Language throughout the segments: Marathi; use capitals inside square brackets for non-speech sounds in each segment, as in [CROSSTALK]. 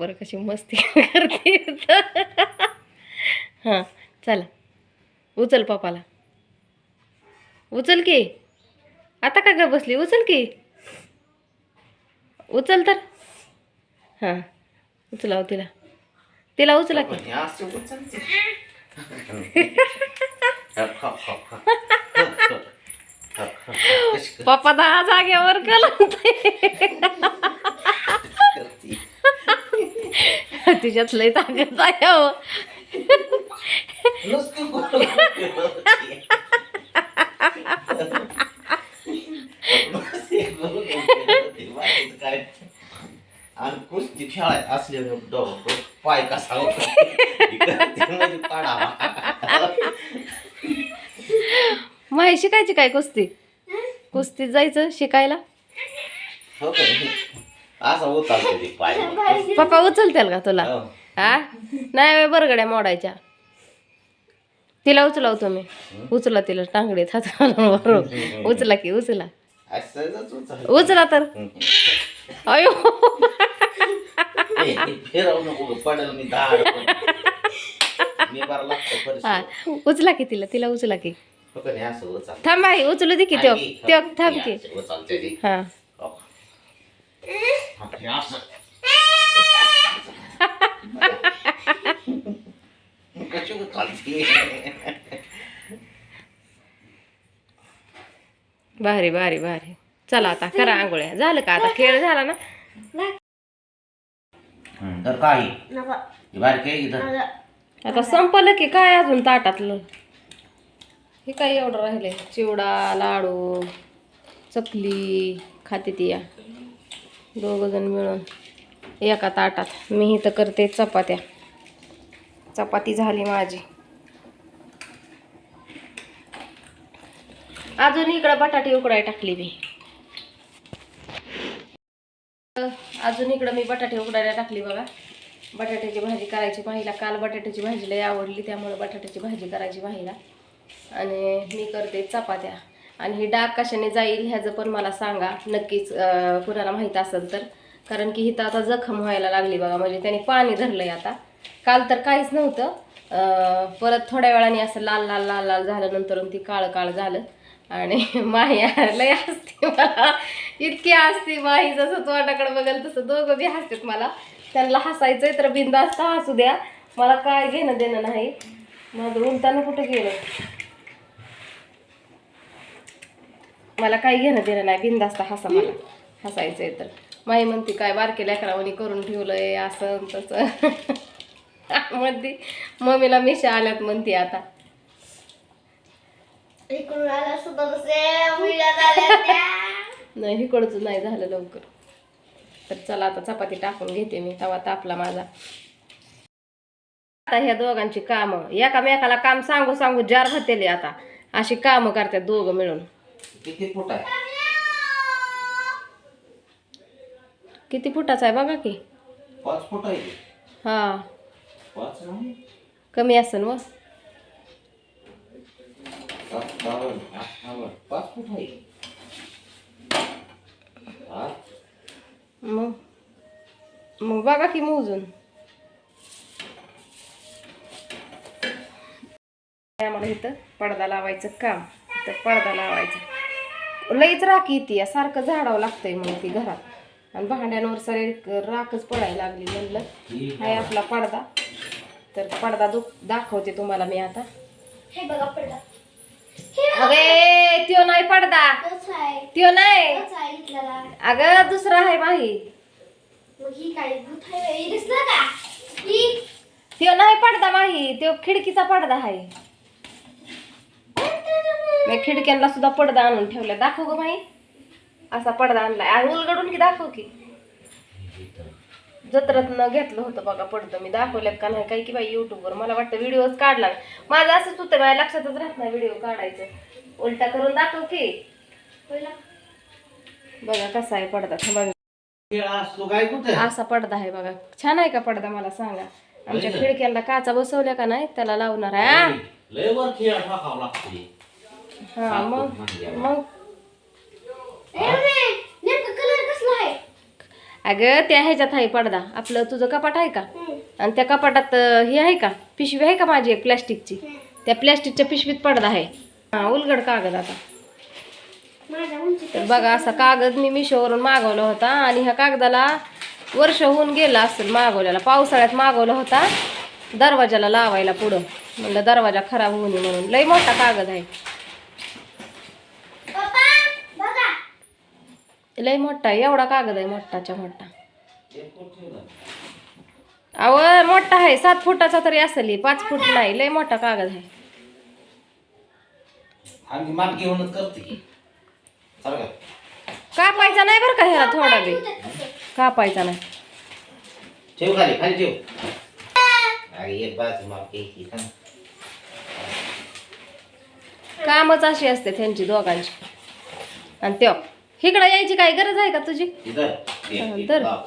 बरं कशी मस्ती [LAUGHS] करते हां चला. उचल पप्पाला. उचल की. आता का ग बसली? उचल की. उचल तर. हां उचलाव तिला. तिला उचला की. हे असं उचलते. [LAUGHS] खप, [LAUGHS] [LAUGHS] तिच्यात लय ताकद आहे हो. आणि कुस्ती खेळाय पाय कसा म्हणजे माही शिकायची काय कुस्ती? कुस्तीत जायचं शिकायला? हो असा होता ते पाय [LAUGHS] पप्पा उचलतील का तुला? हो. हा? नाही बरगड्या मोडायच्या. तिला उचलाव तुम्ही. उचला तिला टांगडीत हात घालून बरोबर उचला की उचला. असंच उचल. उचला तर. अयो. [LAUGHS] ए, फिरवू नको पडेल मी दहा मी बरं लागतो हा परिस्थिती उचला की तिला तिला उचला की. हो असं उचल. थांब उचलू दे की त्यो. त्यो थांब की. उचलते ती. हा. हो. असं. कशी उचलते भारी भारी भारी. चला आता करा आंघोळ्या. झालं का आता? खेळ झाला ना? तर काही. ही बारीक आहे इथं. आता संपलं की काय अजून ताटातलं? हे काय एवढं राहिले चिवडा लाडू चकली खाते ती या. दोघं जण मिळून. एका ताटात मी इथं करते चपात्या. चपाती झाली माझी. अजून इकडं बटाटे उकडाय टाकली मी. अजून इकडं मी बटाटे उकडायला टाकली बघा. बटाट्याची भाजी करायची पाहिला काल बटाट्याची भाजी लई आवडली त्यामुळे बटाट्याची भाजी करायची पाहिला आणि मी करते चपात्या. आणि हे डाग कशाने जाईल ह्याचं पण मला सांगा. नक्कीच कुणाला माहीत असेल तर. कारण की हिथं आता जखम व्हायला लागली बघा म्हणजे त्याने पाणी धरलंय आता. काल तर काहीच नव्हतं. परत थोड्या वेळाने असं लाल लाल लाल लाल झालं नंतर ती काळं काळं झालं. आणि [LAUGHS] माही लय असते मला. इतकी असते माही जसं तोंडाकडे बघेल तसं दोघं बी हसतात मला. त्यांना हसायचंय तर बिंदास्त हसू द्या. मला काय घेणं देणं नाही. माझं उलटानं कुठं गेलं? मला काही घेणं देणं नाही बिंदास्त हसा मला. हसायचंय तर. माई म्हणते काय बारके लेकरावानी करून ठेवलंय असं न तसं. [LAUGHS] म्हणते मम्मीला मिशा आल्यात म्हणते आता. नाही इकडचं नाही झालं लवकर. तर चला आता चपाती टाकून घेते मी तवा तापला माझा. आता ह्या दोघांची कामं एकामेकाला काम सांगू सांगू जार होतेले आता. अशी कामं करतात दोघं मिळून. किती फूट आहे? किती फुटाचा आहे बघा की. पाच फूट आहे. हा. पाच नाही कमी असेल व सत्तावन्न अठ्ठावन्न पाच फूट आहे. हा? मग. मग बघा की मोजून आम्हाला इथं पडदा लावायचं काम. इथं पडदा लावायचा. लईच राख येते सारखं झाडावं लागतंय मग ती घरात. आणि भांड्यांवर सरे राखच पडायला लागली म्हणलं. हाय आपला पडदा. तर पडदा दु दाखवते तुम्हाला मी आता. हे बघा पडला अगे त्यो नाही पडदा. आहे. त्यो नाही. आहे अगं दुसरा आहे आहे ही? त्यो नाही पडदा माही त्यो खिडकीचा पडदा आहे. मी खिडक्यांना सुद्धा पडदा आणून ठेवलाय दाखव ग माही असा पडदा आणलाय. आणि उलगडून की दाखव की. जत्रातनं घेतलं होतं बघा पडतं मी दाखवल्यात का नाही काही की बाई युट्यूबवर मला वाटतं व्हिडिओच काढला माझं असंच होतं माझ्या लक्षातच राहत नाही व्हिडिओ काढायचं. उलटा करून दाखव की. बघा कसा आहे पडदा. थांबा असा पडदा आहे बघा. छान आहे का पडदा मला सांगा. आमच्या खिडक्यांना काचा बसवल्या का नाही? त्याला लावणार आहे हा मग मग ए, मम्मी, नेमका कलर कसला आहे? अगं त्या ह्याच्यात आहे पडदा. आपलं तुझं कपाट आहे का? आणि त्या कपाटात हे आहे का? पिशवी आहे का माझी एक प्लॅस्टिकची? त्या प्लॅस्टिकच्या पिशवीत पडदा आहे. हा उलगड कागद आता. तर बघा असा कागद मी मिशोवरून मागवला होता आणि ह्या कागदाला वर्ष होऊन गेलं असेल मागवलेला पावसाळ्यात मागवला होता. दरवाजाला लावायला पुढं. म्हणलं दरवाजा खराब होऊ नये म्हणून. लई मोठा कागद आहे पप्पा बघा लई मोठा आहे एवढा कागद आहे मोठाच्या मोठा? अव मोठा आहे सात फुटाचा तरी असेल पाच फूट नाही लई मोठा कागद आहे. कापायचा नाही बरं का ह्याला थोडा बी? कापायचा नाही. ठेव खाली खाली ठेव. अरे एक बाजू माप घ्यायची थांब. कामच अशी असते त्यांची दोघांची. आणि त्यो. इकडं यायची काय गरज आहे का तुझी. लाव.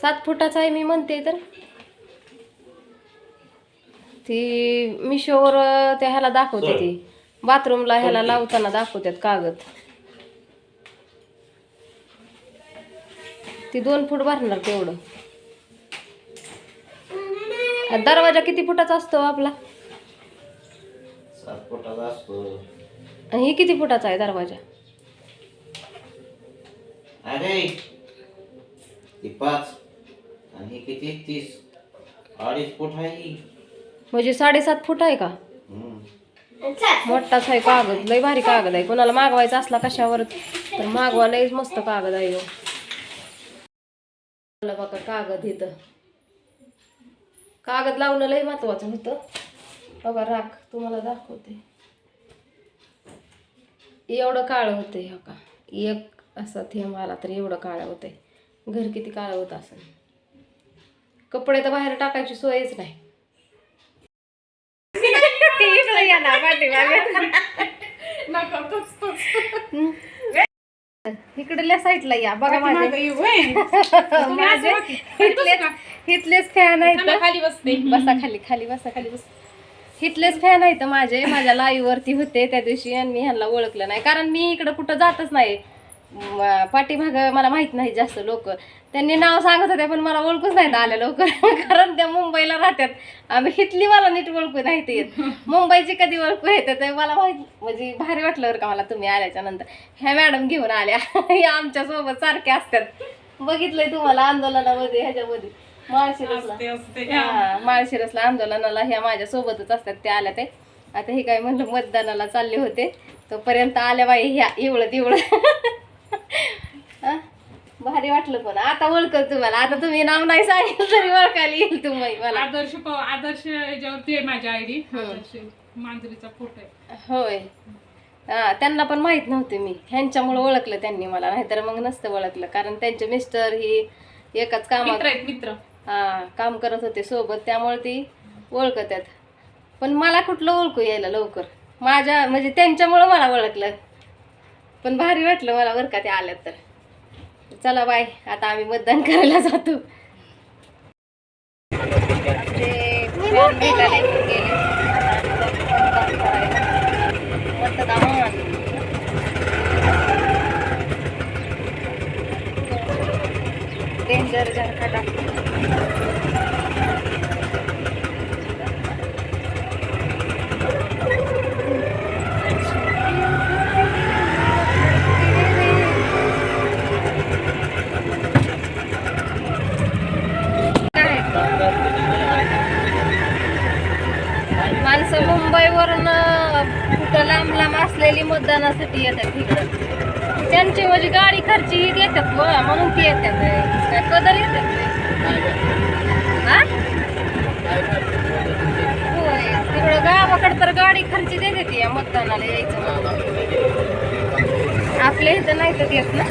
सात फुटाचा आहे मी म्हणते तर. ती मिशोवर त्या ह्याला दाखवते ती. बाथरूमला ह्याला लावताना दाखवतात कागद. ती दोन फूट भरणार तेवढं. दरवाजा किती फुटाचा असतो आपला? सात फुटाचा असतो. आणि ही किती फुटाचा आहे दरवाजा? अरे पाच. आणि हे किती? तीस. अडीच फूट आहे ही. म्हणजे साडेसात फूट आहे का? हम्म. मोठाच आहे कागद लय भारी कागद आहे. कोणाला मागवायचा असला कशावर तर मागवा लयच मस्त कागद आहे ह्यो. मला बघा कागद इथं. कागद लावणं लय महत्वाचं होतं. बघा राख तुम्हाला दाखवते. एवढं काळं होतं ह्या का? एक असा थेंब आला तर एवढं काळं होतंय. घर किती काळं होतं असं कपडे तर बाहेर टाकायची सोयच नाही. [LAUGHS] ना. [LAUGHS] इकडल्या साईडला या बघा माझे माझे [LAUGHS] इथलेच फॅन आहेत. खाली बसते. बसा खाली खाली बसा खाली बस. इथलेच फॅन आहेत माझे. माझ्या लाईव्ह वरती होते त्या दिवशी आणि मी ह्यांना ओळखलं नाही. कारण मी इकडं कुठं जातच नाही. पाठीमाग मला माहीत नाही जास्त लोक. त्यांनी नाव सांगत होते पण मला ओळखूच नाही आले लवकर [LAUGHS] कारण त्या मुंबईला राहतात. आम्ही इथली मला नीट ओळखू नाही ते [LAUGHS] मुंबईची कधी ओळखू येते ते मला माहीत म्हणजे भारी वाटलं बरं का मला तुम्ही आल्याच्यानंतर. ह्या मॅडम घेऊन आल्या. [LAUGHS] या आमच्यासोबत सारख्या असतात. बघितलंय तुम्हाला आंदोलनामध्ये ह्याच्यामध्ये. माळशिरसला. हा, माळशिरसला आंदोलनाला ह्या माझ्या सोबतच असतात त्या आल्या ते. आता हे काय म्हणलं मतदानाला चालले होते. तोपर्यंत आल्या बाई ह्या एवढं तेवढं? भारी वाटलं पण. आता ओळखत तुम्हाला. आता तुम्ही नाव नाही सांगितलं तरी ओळखायला येईल तुम्ही मला. आदर्श प- आदर्श याच्यावरती आहे माझी आयडी. आदर्श मांजरीचा फोटो आहे. होय. हा त्यांना पण माहीत नव्हते मी. ह्यांच्यामुळे ओळखलं त्यांनी मला. नाहीतर मग नसतं ओळखलं. कारण त्यांचे मिस्टर ही एकाच कामात मित्र आहेत मित्र. हा काम करत होते सोबत. त्यामुळे ती ओळखत आहेत पण मला कुठलं ओळखू यायला लवकर? माझ्या म्हणजे त्यांच्यामुळं मला ओळखलं. पण भारी वाटलं मला बरं का ते आल्या तर. चला बाय आता आम्ही मतदान करायला जातो. डेंजर फॅन भेटायला असं मुंबईवरून कुठं लांब लांब असलेली मतदानासाठी येतात इकडं त्यांची म्हणजे गाडी खर्ची येतात बुवा, म्हणून ती येतात. काय कदर येतात. होय. तिकडं गावाकडं तर गाडी खर्ची देते ती या मतदानाला यायचं आपल्या इथं नाही तर येत ना?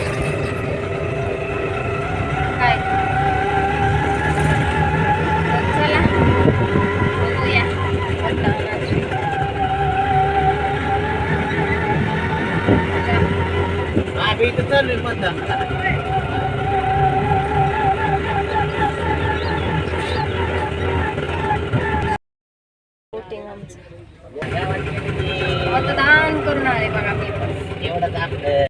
आम्ही इथं चाललोय मतदान.